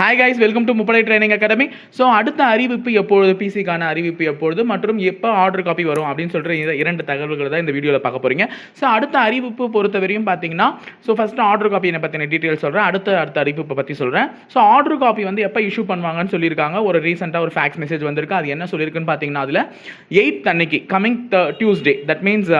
Hi guys welcome to முப்படை training academy so அடுத்த அறிவிப்பு எப்பொழுது பிசிக்கான அறிவிப்பு எப்பொழுது மற்றும் எப்போ ஆர்டர் காப்பி வரும் அப்படின்னு சொல்லிட்டு இரண்டு தகவல்களை தான் இந்த வீடியோவில் பார்க்க போறீங்க. ஸோ அடுத்த அறிவிப்பு பொறுத்தவரையும் பார்த்தீங்கன்னா ஸோ ஃபஸ்ட்டு ஆர்டர் காப்பியை பற்றின டீட்டெயில் சொல்கிறேன் அடுத்த அடுத்த அறிவிப்பை பற்றி சொல்கிறேன் ஸோ ஆர்டர் காப்பி வந்து எப்போ இஷ்யூ பண்ணுவாங்கன்னு சொல்லியிருக்காங்க. ஒரு ரீசெண்டாக ஒரு ஃபேக்ஸ் மெசேஜ் வந்திருக்கு. அது என்ன சொல்லியிருக்குன்னு பார்த்தீங்கன்னா அதில் எயிட் அன்னைக்கு கமிங் டியூஸ்டே தட் மீன்ஸ்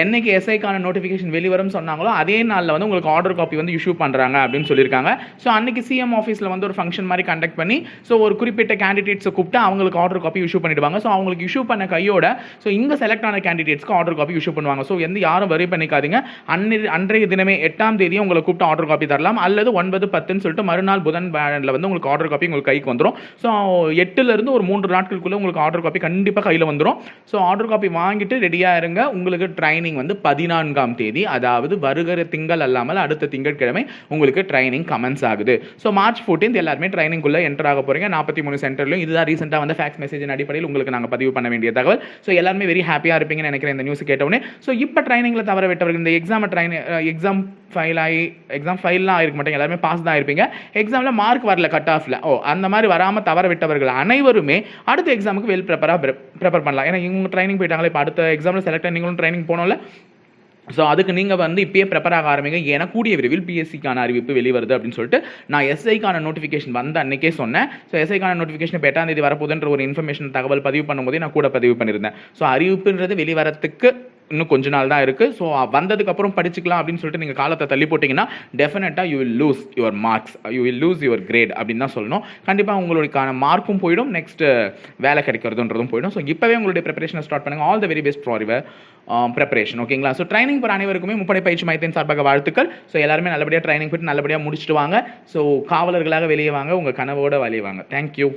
என்னைக்கு எஸ்ஐக்கான நோட்டிஃபிகேஷன் வெளிவரும் சொன்னாங்களோ அதே நாளில் வந்து உங்களுக்கு ஆர்டர் காப்பி வந்து இஷ்யூ பண்ணுறாங்க அப்படின்னு சொல்லியிருக்காங்க. ஸோ அன்னைக்கு சிஎம் ஆஃபீஸில் வந்து ஒரு ஃபங்க்ஷன் மாதிரி கண்டக்ட் பண்ணி ஸோ ஒரு குறிப்பிட்ட கேண்டிடேட்ஸை கூப்பிட்டு அவங்களுக்கு ஆர்டர் காப்பி இஷ்யூ பண்ணிடுவாங்க. ஸோ அவங்களுக்கு இஷ்யூ பண்ண கையோட ஸோ இங்கே செலக்ட் ஆன கேண்டிடேட்ஸ்க்கு ஆர்டர் காப்பி இஷ்யூ பண்ணுவாங்க. ஸோ எந்த யாரும் வரி பண்ணிக்காதீங்க. அன்னை அன்றைய தினமே எட்டாம் தேதி உங்களை கூப்பிட்டு ஆர்டர் காப்பி தரலாம். அல்லது ஒன்பது பத்துன்னு சொல்லிட்டு மறுநாள் புதன் பேனில் வந்து உங்களுக்கு ஆர்டர் காப்பி உங்களுக்கு கைக்கு வந்துடும் ஸோ எட்டுலேருந்து ஒரு மூன்று நாட்களுக்குள்ளே உங்களுக்கு ஆர்டர் காப்பி கண்டிப்பாக கையில் வந்துடும் ஸோ ஆர்டர் காப்பி வாங்கிட்டு ரெடியாக இருங்க. உங்களுக்கு ட்ரைனிங் வந்து பதினான்காம் தேதி அதாவது வருகிற திங்கள் அல்லாமல் அடுத்த திங்கட்கிழமை உங்களுக்கு ட்ரைனிங் கமென்ஸ் ஆகுது. ஸோ மார்ச் 14th எல்லாருமே ட்ரைனிங்குள்ளே என்டர் ஆக போகிறீங்க நாற்பத்தி மூணு சென்டர்லையும் இதுதான் ரீசெண்டாக வந்து ஃபேக்ஸ் மெசேஜின் அடிப்படையில் உங்களுக்கு நாங்கள் பதிவு பண்ண வேண்டிய தகவல். ஸோ எல்லாருமே வெரி ஹாப்பியாக இருப்பீங்கன்னு நினைக்கிறேன் இந்த நியூஸ் கேட்டவுடனே. ஸோ இப்போ ட்ரைனிங்கில் தவற விட்டவர்கள் இந்த எக்ஸாம் ட்ரைன் எக்ஸாம் ஃபைல் ஆகி எக்ஸாம் ஃபைல்லாம் ஆகிருக்க மாட்டாங்க. எல்லாருமே பாஸ் தான் இருப்பீங்க எக்ஸாமில் மார்க் வரல கட் ஆஃப்ல ஓ அந்த மாதிரி வராமல் தவற விட்டவர்கள் அனைவருமே அடுத்த எக்ஸாமுக்கு வெல் ப்ரிப்பராக ப்ரிப்பேர் பண்ணலாம். ஏன்னா இவங்க ட்ரைனிங் போயிட்டாங்களே? இப்போ அடுத்த எக்ஸாமில் செலக்ட் நீங்களும் ட்ரைனிங் சொன்னோம்ல. ஸோ அதுக்கு நீங்கள் வந்து இப்பயே ப்ரிப்பேர் ஆக ஆரம்பிங்க. ஏன்னா கூடிய விரைவில் பிஎஸ்சிக்கான அறிவிப்பு வெளிவருது அப்படின்னு சொல்லிட்டு நான் எஸ்ஐக்கான நோட்டிஃபிகேஷன் வந்த அன்னைக்கே சொன்னேன். ஸோ எஸ்ஐக்கான நோட்டிஃபிகேஷன் இப்போ எட்டாம் தேதி வரப்போகுதுன்ற ஒரு இன்ஃபர்மேஷன் தகவல் பதிவு பண்ணும்போதே நான் கூட பதிவு பண்ணியிருந்தேன். ஸோ அறிவிப்புன்றது வெளிவரத்துக்கு இன்னும் கொஞ்ச நாள் தான் இருக்குது ஸோ வந்ததுக்கப்புறம் படிச்சுக்கலாம் அப்படின்னு சொல்லிட்டு நீங்கள் காலத்தை தள்ளி போட்டிங்கன்னா டெஃபினட்டாக you will lose your marks you will lose your grade அப்படின்னு தான் சொல்லணும். கண்டிப்பாக உங்களுக்கான மார்க்கும் போயிடும். நெக்ஸ்ட் வேலை கிடைக்கிறதுன்றதும் போயிடும். ஸோ இப்போவே உங்களுடைய ப்ரிப்பரேஷனை ஸ்டார்ட் பண்ணுங்கள் all the very best for your preparation ஓகேங்களா ஸோ ட்ரைனிங் போகிற அனைவருக்குமே முப்படை பயிற்சி மையத்தின் சார்பாக வாழ்த்துக்கள். ஸோ எல்லாருமே நல்லபடியாக ட்ரைனிங் போயிட்டு நல்லபடியாக முடிச்சுட்டு வாங்க. ஸோ காவலர்களாக வெளியே வாங்க. உங்கள் கனவோட வெளியே வாங்க. தேங்க்யூ